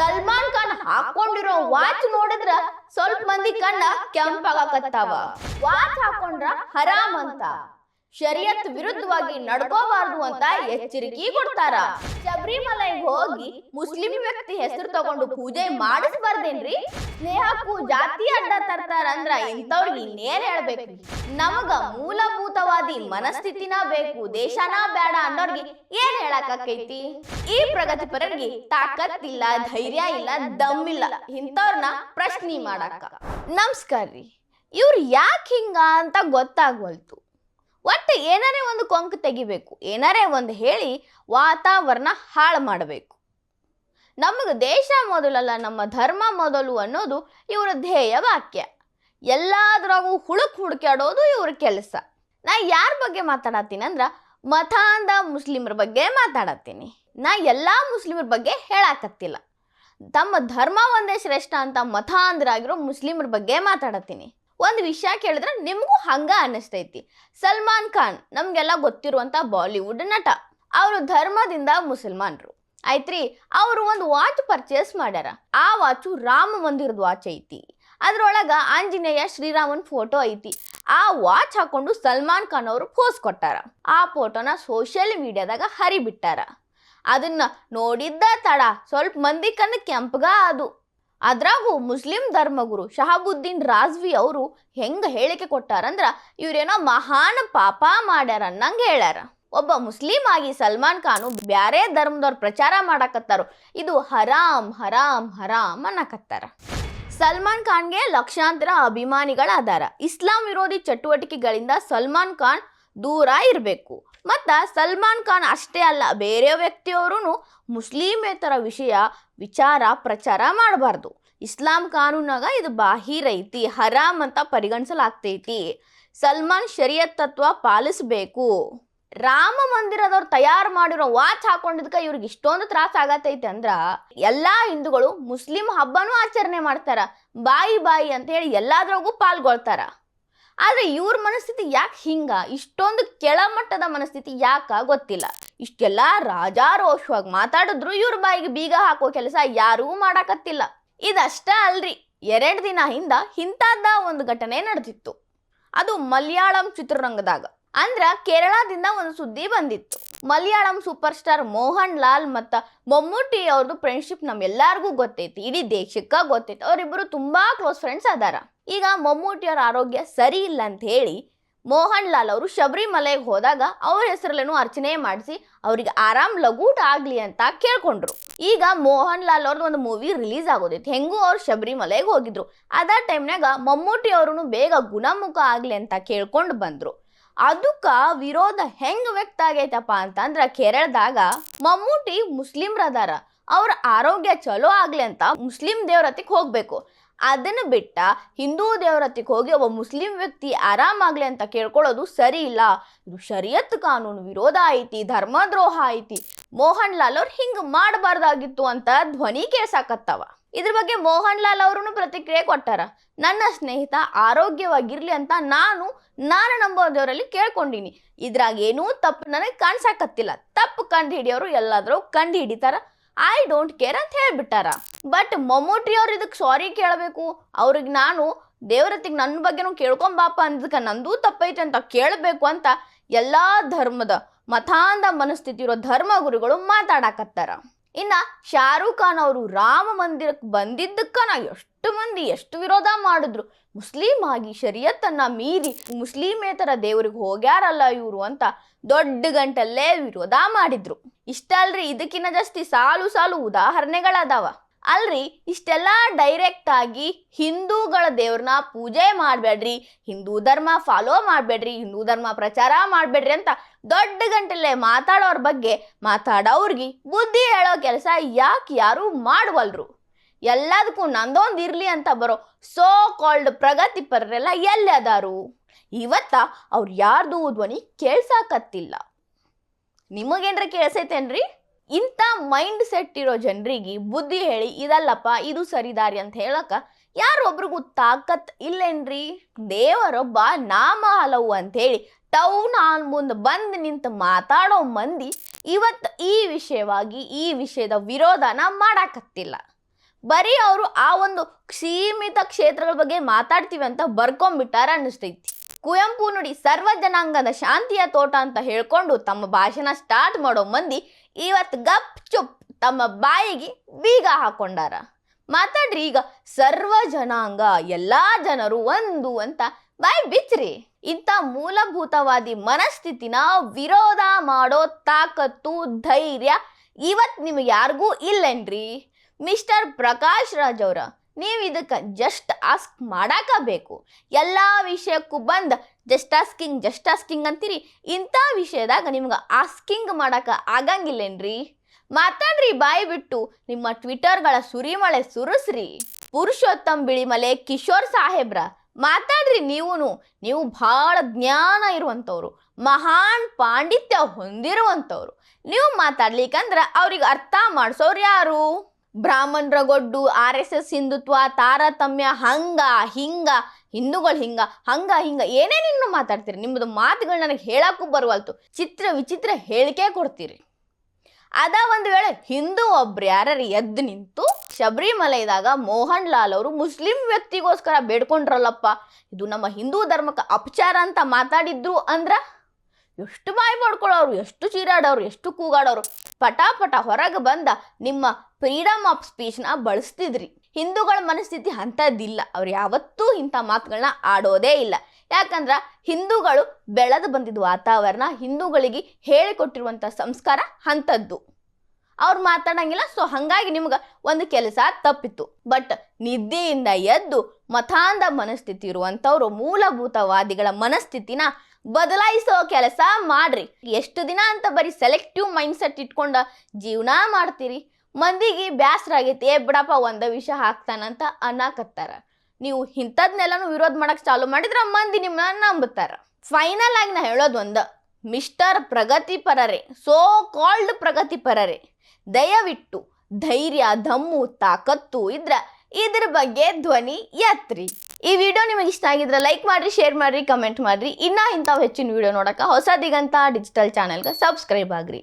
Salman Khan ಹಾಕೊಂಡಿರೋ watch ನೋಡಿದ್ರ ಸ್ವಲ್ಪ ಮಂದಿ ಕಣ್ಣ ಕೆಂಪಾಗಕತ್ತಾವ ವಾಚ್ ಹಾಕೊಂಡ್ರ ಹರಾಮ್ ಅಂತ. ಶರಿಯತ್ ವಿರುದ್ಧವಾಗಿ ನಡ್ಕೋಬಾರ್ದು ಅಂತ ಎಚ್ಚರಿಕೆ ಕೊಡ್ತಾರ. ಶಬರಿಮಲೈ ಹೋಗಿ ಮುಸ್ಲಿಂ ವ್ಯಕ್ತಿ ಹೆಸರು ತಗೊಂಡು ಪೂಜೆ ಮಾಡಿಸ್ಬಾರ್ದೇನ್ರಿ? ಸ್ನೇಹಕ್ಕೂ ಜಾತಿ ಅಡ್ಡ ತರ್ತಾರ ಅಂದ್ರ ಇಂಥವ್ರಿಗೆ ಇನ್ನೇನ್ ಹೇಳ್ಬೇಕ್ರಿ ನಮಗ ಮೂಲಭೂತವಾದಿ ಮನಸ್ಥಿತಿನ ಬೇಕು, ದೇಶನ ಬೇಡ ಅನ್ನೋರ್ಗೆ ಏನ್ ಹೇಳಕೈತಿ ಈ ಪ್ರಗತಿಪರರಿಗೆ ತಾಕತ್ತಿಲ್ಲ, ಧೈರ್ಯ ಇಲ್ಲ ದಮ್ಮಿಲ್ಲ ಇಂಥವ್ರನ್ನ ಪ್ರಶ್ನೆ ಮಾಡಾಕ ನಮಸ್ಕಾರ ರೀ ಇವ್ರು ಯಾಕೆ ಹಿಂಗ ಅಂತ ಗೊತ್ತಾಗ್ವಲ್ತು. ಒಟ್ಟು ಏನಾರೇ ಒಂದು ಕೊಂಕು ತೆಗಿಬೇಕು, ಏನಾರೇ ಒಂದು ಹೇಳಿ ವಾತಾವರಣ ಹಾಳು ಮಾಡಬೇಕು. ನಮಗೆ ದೇಶ ಮೊದಲಲ್ಲ ನಮ್ಮ ಧರ್ಮ ಮೊದಲು ಅನ್ನೋದು ಇವರ ಧ್ಯೇಯ ವಾಕ್ಯ. ಎಲ್ಲಾದ್ರಾಗೂ ಹುಡುಕ್ ಹುಡುಕಾಡೋದು ಇವ್ರ ಕೆಲಸ. ನಾ ಯಾರ ಬಗ್ಗೆ ಮಾತಾಡತ್ತೀನಿ ಅಂದ್ರ ಮತಾಂಧ ಮುಸ್ಲಿಮರ ಬಗ್ಗೆ ಮಾತಾಡತ್ತೀನಿ. ನಾ ಎಲ್ಲಾ ಮುಸ್ಲಿಮರ ಬಗ್ಗೆ ಹೇಳಾಕತ್ತಿಲ್ಲ. ತಮ್ಮ ಧರ್ಮ ಒಂದೇ ಶ್ರೇಷ್ಠ ಅಂತ ಮತಾಂದರಾಗಿರೋ ಮುಸ್ಲಿಮರ ಬಗ್ಗೆ ಮಾತಾಡತ್ತೀನಿ. ಒಂದು ವಿಷಯ ಕೇಳಿದ್ರೆ ನಿಮಗೂ ಹಂಗ ಅನ್ನಿಸ್ತೈತಿ. ಸಲ್ಮಾನ್ ಖಾನ್ ನಮಗೆಲ್ಲ ಗೊತ್ತಿರುವಂತ ಬಾಲಿವುಡ್ ನಟ. ಅವರು ಧರ್ಮದಿಂದ ಮುಸಲ್ಮಾನರು. ಆಯ್ತ್ರಿ? ಅವರು ಒಂದು ವಾಚ್ ಪರ್ಚೇಸ್ ಮಾಡ್ಯಾರ. ಆ ವಾಚು ರಾಮ ಮಂದಿರದ ವಾಚ್ ಐತಿ. ಅದ್ರೊಳಗ ಆಂಜನೇಯ ಶ್ರೀರಾಮನ್ ಫೋಟೋ ಐತಿ. ಆ ವಾಚ್ ಹಾಕೊಂಡು ಸಲ್ಮಾನ್ ಖಾನ್ ಅವರು ಪೋಸ್ ಕೊಟ್ಟಾರ. ಆ ಫೋಟೋನ ಸೋಷಿಯಲ್ ಮೀಡಿಯಾದಾಗ ಹರಿಬಿಟ್ಟಾರ. ಅದನ್ನ ನೋಡಿದ್ದ ತಡ ಸ್ವಲ್ಪ ಮಂದಿ ಕಣ್ಣು ಕೆಂಪಗ ಅದು. ಅದ್ರಾಗೂ ಮುಸ್ಲಿಂ ಧರ್ಮಗುರು ಶಹಾಬುದ್ದೀನ್ ರಾಜ್ವಿ ಅವರು ಹೆಂಗೆ ಹೇಳಿಕೆ ಕೊಟ್ಟಾರಂದ್ರ ಇವ್ರೇನೋ ಮಹಾನ್ ಪಾಪ ಮಾಡ್ಯಾರ ಅನ್ನಂಗೆ ಹೇಳ್ಯಾರ. ಒಬ್ಬ ಮುಸ್ಲಿಂ ಆಗಿ ಸಲ್ಮಾನ್ ಖಾನು ಬ್ಯಾರೆ ಧರ್ಮದವ್ರು ಪ್ರಚಾರ ಮಾಡಕತ್ತಾರ, ಇದು ಹರಾಮ್ ಹರಾಮ್ ಹರಾಮ್ ಅನ್ನಕತ್ತಾರ. ಸಲ್ಮಾನ್ ಖಾನ್ಗೆ ಲಕ್ಷಾಂತರ ಅಭಿಮಾನಿಗಳ ಅದಾರ ಇಸ್ಲಾಂ ವಿರೋಧಿ ಚಟುವಟಿಕೆಗಳಿಂದ ಸಲ್ಮಾನ್ ಖಾನ್ ದೂರ ಇರಬೇಕು. ಮತ್ತು ಸಲ್ಮಾನ್ ಖಾನ್ ಅಷ್ಟೇ ಅಲ್ಲ, ಬೇರೆ ವ್ಯಕ್ತಿಯವರು ಮುಸ್ಲಿಮೇತರ ವಿಷಯ ವಿಚಾರ ಪ್ರಚಾರ ಮಾಡಬಾರ್ದು. ಇಸ್ಲಾಂ ಕಾನೂನಾಗ ಇದು ಬಾಹಿರ ಐತಿ, ಹರಾಮ್ ಅಂತ ಪರಿಗಣಿಸಲಾಗ್ತೈತಿ. ಸಲ್ಮಾನ್ ಶರಿಯತ್ ತತ್ವ ಪಾಲಿಸಬೇಕು. ರಾಮ ಮಂದಿರದವ್ರು ತಯಾರು ಮಾಡಿರೋ ವಾಚ್ ಹಾಕೊಂಡಿದ್ಕ ಇವ್ರಿಗೆ ಇಷ್ಟೊಂದು ತ್ರಾಸ ಆಗತೈತೆ ಅಂದ್ರ, ಎಲ್ಲಾ ಹಿಂದೂಗಳು ಮುಸ್ಲಿಂ ಹಬ್ಬನೂ ಆಚರಣೆ ಮಾಡ್ತಾರ, ಬಾಯಿ ಬಾಯಿ ಅಂತ ಹೇಳಿ ಎಲ್ಲಾದ್ರಾಗೂ ಪಾಲ್ಗೊಳ್ತಾರ. ಆದ್ರೆ ಇವ್ರ ಮನಸ್ಥಿತಿ ಯಾಕೆ ಹಿಂಗ? ಇಷ್ಟೊಂದು ಕೆಳಮಟ್ಟದ ಮನಸ್ಥಿತಿ ಯಾಕ ಗೊತ್ತಿಲ್ಲ. ಇಷ್ಟೆಲ್ಲ ರಾಜಾರೋಷವಾಗಿ ಮಾತಾಡಿದ್ರು ಇವ್ರ ಬಾಯಿಗೆ ಬೀಗ ಹಾಕೋ ಕೆಲಸ ಯಾರೂ ಮಾಡಾಕತ್ತಿಲ್ಲ. ಇದಷ್ಟೇ ಅಲ್ರಿ. ಎರಡು ದಿನ ಹಿಂದ ಇಂಥದ್ದ ಒಂದು ಘಟನೆ ನಡೆದಿತ್ತು. ಅದು ಮಲಯಾಳಂ ಚಿತ್ರರಂಗದಾಗ. ಅಂದ್ರ ಕೇರಳದಿಂದ ಒಂದು ಸುದ್ದಿ ಬಂದಿತ್ತು. ಮಲಯಾಳಂ ಸೂಪರ್ ಸ್ಟಾರ್ ಮೋಹನ್ ಲಾಲ್ ಮತ್ತು ಮಮ್ಮೂಟಿ ಅವ್ರದ್ದು ಫ್ರೆಂಡ್ಶಿಪ್ ನಮ್ಮೆಲ್ಲರಿಗೂ ಗೊತ್ತೈತಿ. ಇಡೀ ದೇಶಕ್ಕ ಗೊತ್ತೈತಿ. ಅವರಿಬ್ಬರು ತುಂಬಾ ಕ್ಲೋಸ್ ಫ್ರೆಂಡ್ಸ್ ಅದಾರ. ಈಗ ಮಮ್ಮೂಟಿಯವರ ಆರೋಗ್ಯ ಸರಿ ಇಲ್ಲ ಅಂತ ಹೇಳಿ ಮೋಹನ್ ಲಾಲ್ ಅವರು ಶಬರಿಮಲೆಗೆ ಹೋದಾಗ ಅವ್ರ ಹೆಸರಲ್ಲೇನು ಅರ್ಚನೆ ಮಾಡಿಸಿ ಅವರಿಗೆ ಆರಾಮ್ ಲಗೂಟ ಆಗ್ಲಿ ಅಂತ ಕೇಳ್ಕೊಂಡ್ರು. ಈಗ ಮೋಹನ್ ಲಾಲ್ ಅವ್ರದ್ದು ಒಂದು ಮೂವಿ ರಿಲೀಸ್ ಆಗೋದಿತ್ತು. ಹೆಂಗೂ ಅವ್ರು ಶಬರಿಮಲೆಗೆ ಹೋಗಿದ್ರು. ಅದ ಟೈಮ್ನಾಗ ಮಮ್ಮೂಟಿ ಅವರು ಬೇಗ ಗುಣಮುಖ ಆಗ್ಲಿ ಅಂತ ಕೇಳ್ಕೊಂಡು ಬಂದ್ರು. ಅದಕ್ಕ ವಿರೋಧ ಹೆಂಗ್ ವ್ಯಕ್ತ ಆಗೈತಪ್ಪ ಅಂತಂದ್ರೆ ಕೇರಳದಾಗ ಮಮ್ಮೂಟಿ ಮುಸ್ಲಿಮ್ರದಾರ. ಅವ್ರ ಆರೋಗ್ಯ ಚಲೋ ಆಗ್ಲಿ ಅಂತ ಮುಸ್ಲಿಂ ದೇವ್ರತಿಗೆ ಹೋಗ್ಬೇಕು. ಅದನ್ನ ಬಿಟ್ಟ ಹಿಂದೂ ದೇವರತ್ತಿಗೆ ಹೋಗಿ ಒಬ್ಬ ಮುಸ್ಲಿಂ ವ್ಯಕ್ತಿ ಆರಾಮಾಗ್ಲಿ ಅಂತ ಕೇಳ್ಕೊಳ್ಳೋದು ಸರಿ ಇಲ್ಲ. ಇದು ಶರಿಯತ್ ಕಾನೂನು, ವಿರೋಧ ಐತಿ, ಧರ್ಮದ್ರೋಹ ಐತಿ. ಮೋಹನ್ ಲಾಲ್ ಅವ್ರು ಹಿಂಗ್ ಮಾಡಬಾರ್ದಾಗಿತ್ತು ಅಂತ ಧ್ವನಿ ಕೇಳ್ಸಾಕತ್ತವ. ಇದ್ರ ಬಗ್ಗೆ ಮೋಹನ್ ಲಾಲ್ ಅವರು ಪ್ರತಿಕ್ರಿಯೆ ಕೊಟ್ಟಾರ. ನನ್ನ ಸ್ನೇಹಿತ ಆರೋಗ್ಯವಾಗಿರ್ಲಿ ಅಂತ ನಾನು ನಾನು ನಂಬೋದವರಲ್ಲಿ ಕೇಳ್ಕೊಂಡಿನಿ. ಇದ್ರಾಗ ಏನೂ ತಪ್ಪು ನನಗೆ ಕಾಣ್ಸಾಕತ್ತಿಲ್ಲ. ತಪ್ಪು ಕಂಡು ಹಿಡಿಯೋರು ಎಲ್ಲಾದರೂ ಕಂಡು ಹಿಡಿತಾರ ಐ ಡೋಂಟ್ ಕೇರ್ ಅಂತ ಹೇಳ್ಬಿಟ್ಟಾರ. ಬಟ್ ಮಮ್ಮೂಟಿ ಅವ್ರು ಇದಕ್ಕೆ ಸಾರಿ ಕೇಳಬೇಕು. ಅವ್ರಿಗೆ ನಾನು ದೇವರತ್ತಿಗೆ ನನ್ನ ಬಗ್ಗೆನೂ ಕೇಳ್ಕೊಂಬಾಪ ಅಂದಕ್ಕೆ ನಂದೂ ತಪ್ಪೈತೆ ಅಂತ ಕೇಳಬೇಕು ಅಂತ ಎಲ್ಲ ಧರ್ಮದ ಮತಾಂಧ ಮನಸ್ಥಿತಿ ಇರೋ ಧರ್ಮ ಗುರುಗಳು ಮಾತಾಡಕತ್ತಾರ. ಇನ್ನ ಶಾರುಖ್ ಖಾನ್ ಅವರು ರಾಮ ಮಂದಿರಕ್ಕೆ ಬಂದಿದ್ದಕ್ಕ ನಾ ಎಷ್ಟು ಮಂದಿ ಎಷ್ಟು ವಿರೋಧ ಮಾಡಿದ್ರು. ಮುಸ್ಲಿಂ ಆಗಿ ಶರಿಯತ್ತನ್ನ ಮೀರಿ ಮುಸ್ಲಿಮೇತರ ದೇವ್ರಿಗೆ ಹೋಗ್ಯಾರಲ್ಲ ಇವರು ಅಂತ ದೊಡ್ಡ ಗಂಟಲ್ಲೇ ವಿರೋಧ ಮಾಡಿದ್ರು. ಇಷ್ಟ ಅಲ್ರಿ ಇದಕ್ಕಿನ್ನ ಜಾಸ್ತಿ ಸಾಲು ಸಾಲು ಉದಾಹರಣೆಗಳದಾವ. ಅಲ್ರಿ, ಇಷ್ಟೆಲ್ಲ ಡೈರೆಕ್ಟ್ ಆಗಿ ಹಿಂದೂಗಳ ದೇವ್ರನ್ನ ಪೂಜೆ ಮಾಡಬೇಡ್ರಿ, ಹಿಂದೂ ಧರ್ಮ ಫಾಲೋ ಮಾಡಬೇಡ್ರಿ, ಹಿಂದೂ ಧರ್ಮ ಪ್ರಚಾರ ಮಾಡಬೇಡ್ರಿ ಅಂತ ದೊಡ್ಡ ಗಂಟಲೆ ಮಾತಾಡೋರ ಬಗ್ಗೆ ಮಾತಾಡೋರ್ಗಿ ಬುದ್ಧಿ ಹೇಳೋ ಕೆಲಸ ಯಾಕೆ ಯಾರು ಮಾಡವಲ್ರು. ಎಲ್ಲದಕ್ಕೂ ನಂದೊಂದು ಇರಲಿ ಅಂತ ಬರೋ ಸೋ ಕಾಲ್ಡ್ ಪ್ರಗತಿಪರರೆಲ್ಲ ಎಲ್ಲಿ ಅದಾರು? ಇವತ್ತ ಅವ್ರು ಯಾರ್ದು ಧ್ವನಿ ಕೇಳ್ಸಾಕತ್ತಿಲ್ಲ. ನಿಮಗೇನ್ರ ಕೇಳಿಸೈತೇನ್ರಿ? ಇಂಥ ಮೈಂಡ್ ಸೆಟ್ ಇರೋ ಜನರಿಗೆ ಬುದ್ಧಿ ಹೇಳಿ, ಇದಲ್ಲಪ್ಪ, ಇದು ಸರಿದಾರಿ ಅಂತ ಹೇಳಕ್ಕ ಯಾರೊಬ್ರಿಗೂ ತಾಕತ್ ಇಲ್ಲೇನ್ರಿ? ದೇವರೊಬ್ಬ ನಾಮ ಹಲವು ಅಂತೇಳಿ ಟೌನ್ ಹಾಲ್ ಮುಂದೆ ಬಂದು ನಿಂತು ಮಾತಾಡೋ ಮಂದಿ ಇವತ್ತು ಈ ವಿಷಯವಾಗಿ, ಈ ವಿಷಯದ ವಿರೋಧನ ಮಾಡಾಕತ್ತಿಲ್ಲ. ಬರೀ ಅವರು ಆ ಒಂದು ಸೀಮಿತ ಕ್ಷೇತ್ರಗಳ ಬಗ್ಗೆ ಮಾತಾಡ್ತೀವಿ ಅಂತ ಬರ್ಕೊಂಡ್ಬಿಟ್ಟಾರ ಅನ್ನಿಸ್ತೈತಿ. ಕುವೆಂಪು ನುಡಿ ಸರ್ವ ಜನಾಂಗದ ಶಾಂತಿಯ ತೋಟ ಅಂತ ಹೇಳ್ಕೊಂಡು ತಮ್ಮ ಭಾಷಣ ಸ್ಟಾರ್ಟ್ ಮಾಡೋ ಮಂದಿ ಇವತ್ತು ಗಪ್ ಚುಪ್ ತಮ್ಮ ಬಾಯಿಗೆ ಬೀಗ ಹಾಕೊಂಡಾರ. ಮಾತಾಡ್ರಿ ಈಗ ಸರ್ವ ಜನಾಂಗ ಎಲ್ಲ ಜನರು ಒಂದು ಅಂತ ಬಾಯಿ ಬಿಚ್ರಿ. ಇಂಥ ಮೂಲಭೂತವಾದಿ ಮನಸ್ಥಿತಿನ ವಿರೋಧ ಮಾಡೋ ತಾಕತ್ತು, ಧೈರ್ಯ ಇವತ್ತು ನಿಮಗೆ ಯಾರಿಗೂ ಇಲ್ಲೇನ್ರಿ? ಮಿಸ್ಟರ್ ಪ್ರಕಾಶ್ ರಾಜ್ ಅವ್ರ. ನೀವು ಇದಕ್ಕೆ ಜಸ್ಟ್ ಆಸ್ಕ್ ಮಾಡಾಕ ಬೇಕು ಎಲ್ಲ ವಿಷಯಕ್ಕೂ ಬಂದು ಜಸ್ಟ್ ಆಸ್ಕಿಂಗ್ ಜಸ್ಟ್ ಆಸ್ಕಿಂಗ್ ಅಂತೀರಿ. ಇಂಥ ವಿಷಯದಾಗ ನಿಮ್ಗೆ ಆಸ್ಕಿಂಗ್ ಮಾಡಾಕ ಆಗಂಗಿಲ್ಲೇನ್ರಿ? ಮಾತಾಡ್ರಿ, ಬಾಯಿ ಬಿಟ್ಟು. ನಿಮ್ಮ ಟ್ವಿಟರ್ಗಳ ಸುರಿಮಳೆ ಸುರಿಸ್ರಿ. ಪುರುಷೋತ್ತಮ್ ಬಿಳಿಮಲೆ ಕಿಶೋರ್ ಸಾಹೇಬ್ರ, ಮಾತಾಡ್ರಿ ನೀವು ನೀವು ಭಾಳ ಜ್ಞಾನ ಇರುವಂಥವ್ರು. ಮಹಾನ್ ಪಾಂಡಿತ್ಯ ಹೊಂದಿರುವಂಥವ್ರು. ನೀವು ಮಾತಾಡ್ಲಿಕ್ಕಂದ್ರೆ ಅವ್ರಿಗೆ ಅರ್ಥ ಮಾಡಿಸೋರು ಯಾರು? ಬ್ರಾಹ್ಮಣರ ಗೊಡ್ಡು, ಆರ್ ಎಸ್ ಎಸ್ ಹಿಂದುತ್ವ, ತಾರತಮ್ಯ, ಹಂಗ, ಹಿಂಗ, ಹಿಂದೂಗಳು ಹಿಂಗ, ಹಂಗ, ಹಿಂಗ ಏನೇನಿನ್ನು ಮಾತಾಡ್ತೀರಿ? ನಿಮ್ಮದು ಮಾತುಗಳು ನನಗೆ ಹೇಳಕ್ಕೂ ಬರುವಲ್ತು. ಚಿತ್ರ ವಿಚಿತ್ರ ಹೇಳಿಕೆ ಕೊಡ್ತೀರಿ. ಅದ ಒಂದು ವೇಳೆ ಹಿಂದೂ ಒಬ್ರು ಯಾರು ಎದ್ದು ನಿಂತು ಶಬರಿಮಲೆದಾಗ ಮೋಹನ್ ಲಾಲ್ ಅವರು ಮುಸ್ಲಿಂ ವ್ಯಕ್ತಿಗೋಸ್ಕರ ಬೇಡ್ಕೊಂಡ್ರಲ್ಲಪ್ಪ, ಇದು ನಮ್ಮ ಹಿಂದೂ ಧರ್ಮಕ್ಕೆ ಅಪಚಾರ ಅಂತ ಮಾತಾಡಿದ್ರು ಅಂದ್ರ ಎಷ್ಟು ಬಾಯಿ ಮಾಡ್ಕೊಳ್ಳೋರು ಎಷ್ಟು ಚೀರಾಡೋರು, ಎಷ್ಟು ಕೂಗಾಡೋರು. ಪಟ ಪಟ ಹೊರಗೆ ಬಂದ ನಿಮ್ಮ ಫ್ರೀಡಮ್ ಆಫ್ ಸ್ಪೀಚ್ನ ಬಳಸ್ತಿದ್ರಿ. ಹಿಂದೂಗಳ ಮನಸ್ಥಿತಿ ಅಂಥದ್ದಿಲ್ಲ. ಅವ್ರು ಯಾವತ್ತೂ ಇಂಥ ಮಾತುಗಳನ್ನ ಆಡೋದೇ ಇಲ್ಲ. ಯಾಕಂದ್ರೆ ಹಿಂದೂಗಳು ಬೆಳೆದು ಬಂದಿದ್ದ ವಾತಾವರಣ ಹಿಂದೂಗಳಿಗೆ ಹೇಳಿಕೊಟ್ಟಿರುವಂಥ ಸಂಸ್ಕಾರ ಅಂಥದ್ದು. ಅವ್ರು ಮಾತಾಡಂಗಿಲ್ಲ ಸೊ ಹಾಗಾಗಿ ನಿಮ್ಗೆ ಒಂದು ಕೆಲಸ ತಪ್ಪಿತ್ತು. ಬಟ್ ನಿದ್ದೆಯಿಂದ ಎದ್ದು ಮತಾಂಧ ಮನಸ್ಥಿತಿ ಇರುವಂಥವ್ರು ಮೂಲಭೂತವಾದಿಗಳ ಮನಸ್ಥಿತಿನ ಬದಲಾಯಿಸೋ ಕೆಲಸ ಮಾಡ್ರಿ. ಎಷ್ಟು ದಿನ ಅಂತ ಬರೀ ಸೆಲೆಕ್ಟಿವ್ ಮೈಂಡ್ಸೆಟ್ ಇಟ್ಕೊಂಡ ಜೀವನ ಮಾಡ್ತೀರಿ? ಮಂದಿಗೆ ಬ್ಯಾಸರ ಆಗೈತಿ, ಏ ಬಿಡಪ್ಪ, ಒಂದ ವಿಷ ಹಾಕ್ತಾನಂತ ಅನ್ನಕತ್ತಾರ. ನೀವು ಇಂಥದ್ನೆಲ್ಲನೂ ವಿರೋಧ ಮಾಡಕ್ ಚಾಲು ಮಾಡಿದ್ರೆ ಮಂದಿ ನಿಮ್ಮನ್ನ ನಂಬುತ್ತಾರ. ಫೈನಲ್ ಆಗಿ ನಾ ಹೇಳೋದು ಒಂದ. ಮಿಸ್ಟರ್ ಪ್ರಗತಿಪರರೇ ಸೋ ಕಾಲ್ಡ್ ಪ್ರಗತಿಪರರೇ ದಯವಿಟ್ಟು ಧೈರ್ಯ, ಧಮ್ಮು, ತಾಕತ್ತು ಇದ್ರ ಇದ್ರ ಬಗ್ಗೆ ಧ್ವನಿ ಎತ್ರಿ. ಈ ವಿಡಿಯೋ ನಿಮಗೆ ಇಷ್ಟ ಆಗಿದ್ರೆ ಲೈಕ್ ಮಾಡಿರಿ ಶೇರ್ ಮಾಡಿರಿ ಕಮೆಂಟ್ ಮಾಡ್ರಿ. ಇನ್ನ ಇಂಥವು ಹೆಚ್ಚಿನ ವಿಡಿಯೋ ನೋಡಕ ಹೊಸ ದಿಗಂತ ಡಿಜಿಟಲ್ ಚಾನೆಲ್ಗೆ ಸಬ್ಸ್ಕ್ರೈಬ್ ಆಗ್ರಿ.